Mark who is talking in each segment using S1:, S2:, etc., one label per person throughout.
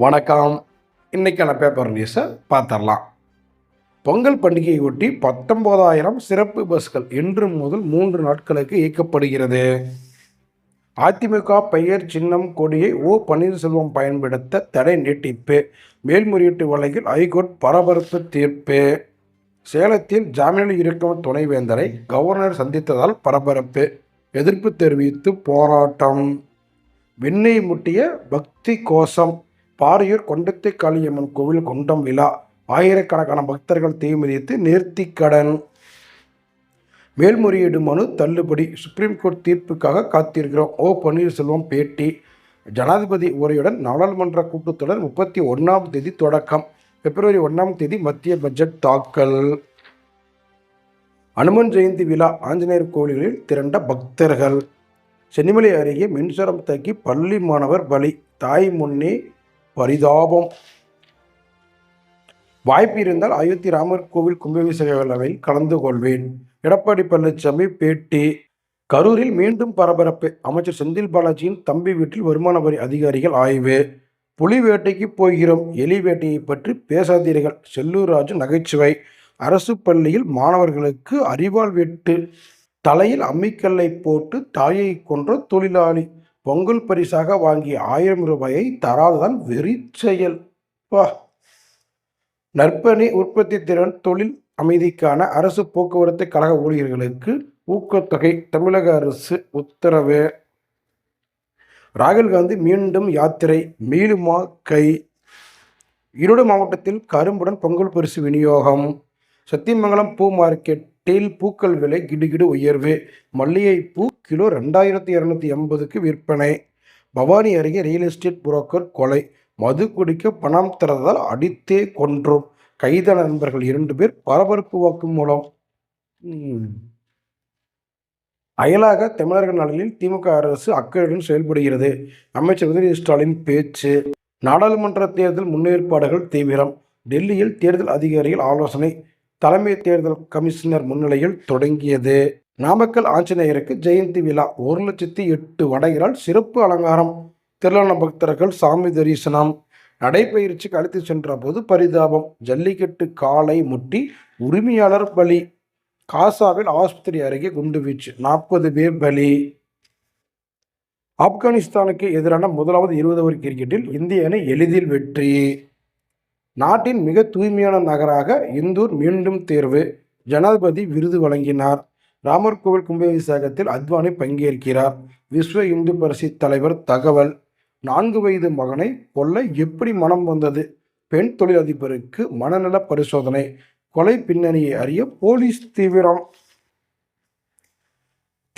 S1: வணக்கம். இன்னைக்கான பேப்பர் நியூஸை பார்த்துடலாம். பொங்கல் பண்டிகையை ஒட்டி பத்தொம்போதாயிரம் சிறப்பு பஸ்கள் இன்று முதல் மூன்று நாட்களுக்கு இயக்கப்படுகிறது. அதிமுக பெயர் சின்னம் கொடியை ஓ. பன்னீர்செல்வம் பயன்படுத்த தடை நீட்டிப்பு. மேல்முறையீட்டு வழக்கில் ஐகோர்ட் பரபரப்பு தீர்ப்பு. சேலத்தில் ஜாமீனில் இருக்கும் துணைவேந்தரை கவர்னர் சந்தித்ததால் பரபரப்பு. எதிர்ப்பு தெரிவித்து போராட்டம். விண்ணை முட்டிய பக்தி கோஷம். பாரியூர் கொண்டத்தை காளியம்மன் கோவில் கொண்டம் விழா. ஆயிரக்கணக்கான பக்தர்கள் தீ மிதித்து நேர்த்திக்கடன் மேல்முறையீடு மனு தள்ளுபடி சுப்ரீம் கோர்ட் தீர்ப்புக்காக காத்திருக்கிறோம். ஓ பன்னீர்செல்வம் பேட்டி. ஜனாதிபதி உரையுடன் நாடாளுமன்ற கூட்டத்தொடர் முப்பத்தி ஒன்றாம் தேதி தொடக்கம். பிப்ரவரி ஒன்றாம் தேதி மத்திய பட்ஜெட் தாக்கல். அனுமன் ஜெயந்தி விழா ஆஞ்சநேயர் கோவில்களில் திரண்ட பக்தர்கள். சென்னிமலை அருகே மின்சாரம் தாக்கி பள்ளி மாணவர் பலி. தாய் முன்னே பரிதாபம். வாய்ப்பு இருந்தால் அயோத்தி ராமர் கோவில் கும்பாபிஷேக விழாவில் கலந்து கொள்வேன். எடப்பாடி பழனிசாமி பேட்டி. கரூரில் மீண்டும் பரபரப்பு. அமைச்சர் செந்தில் பாலாஜியின் தம்பி வீட்டில் வருமான வரி அதிகாரிகள் ஆய்வு. புலி வேட்டைக்கு போகிறோம். எலி வேட்டையை பற்றி பேசாதீர்கள். செல்லூர் ராஜு நகைச்சுவை. அரசு பள்ளியில் மாணவர்களுக்கு அறிவால் வெட்டு. தலையில் அம்மிக்கல்லை போட்டு தாயை கொன்ற தொழிலாளி. பொங்கல் பரிசாக வாங்கிய ஆயிரம் ரூபாயை தராதுதான் வெறி செயல். வா நற்பணி உற்பத்தி திறன் தொழில் அமைதிக்கான அரசு போக்குவரத்து கழக ஊழியர்களுக்கு ஊக்கத்தொகை தமிழக அரசு உத்தரவு. ராகுல் காந்தி மீண்டும் யாத்திரை மீளுமா கை? ஈரோடு மாவட்டத்தில் கரும்புடன் பொங்கல் பரிசு விநியோகம். சத்தியமங்கலம் பூ மார்க்கெட்டில் பூக்கள் விலை கிடுகிடு உயர்வு. மல்லிகைப்பூ கிலோ ரெண்டாயிரத்தி இரநூத்தி எண்பதுக்கு விற்பனை. பவானி அருகே ரியல் எஸ்டேட் புரோக்கர் கொலை. மது குடிக்க பணம் தரதால் அடித்தே கொன்றோம். கைதான நண்பர்கள் இரண்டு பேர் பரபரப்பு வாக்குமூலம் ம். அயலாக தமிழர்கள் நலனில் திமுக அரசு அக்கறையுடன் செயல்படுகிறது. அமைச்சர் உதயநிதி ஸ்டாலின் பேச்சு. நாடாளுமன்ற தேர்தல் முன்னேற்பாடுகள் தீவிரம். டெல்லியில் தேர்தல் அதிகாரிகள் ஆலோசனை. தலைமை தேர்தல் கமிஷனர் முன்னிலையில் தொடங்கியது. நாமக்கல் ஆஞ்சநேயருக்கு ஜெயந்தி விழா. ஒரு லட்சத்தி எட்டு வடைகளால் சிறப்பு அலங்காரம். திரளான பக்தர்கள் சாமி தரிசனம். நடைபயிற்சிக்கு அழைத்து சென்ற போது பரிதாபம். ஜல்லிக்கட்டு காலை முட்டி உரிமையாளர் பலி. காசாவில் ஆஸ்பத்திரி அருகே குண்டுவீச்சு. நாற்பது பேர் பலி. ஆப்கானிஸ்தானுக்கு எதிரான முதலாவது இருபது ஓவர் கிரிக்கெட்டில் இந்திய அணி எளிதில் வெற்றி. நாட்டின் மிக தூய்மையான நகராக இந்தூர் மீண்டும் தேர்வு. ஜனாதிபதி விருது வழங்கினார். ராமர் கோவில் கும்பாபிஷேகத்தில் அத்வானி பங்கேற்கிறார். விஸ்வ இந்து பரிஷத் தலைவர் தகவல் நான்கு வயது மகனை கொல்ல எப்படி மனம் வந்தது? பெண் தொழிலதிபருக்கு மனநல பரிசோதனை கொலை பின்னணியை அறிய போலீஸ் தீவிரம்.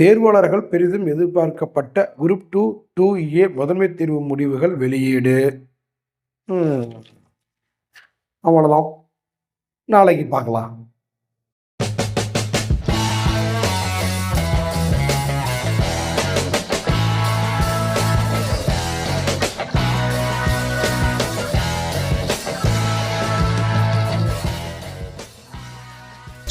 S1: தேர்வாளர்கள் பெரிதும் எதிர்பார்க்கப்பட்ட குரூப் டூ டூ ஏ முதன்மை தேர்வு முடிவுகள் வெளியீடு. அவ்வளோதான் நாளைக்கு பார்க்கலாம்.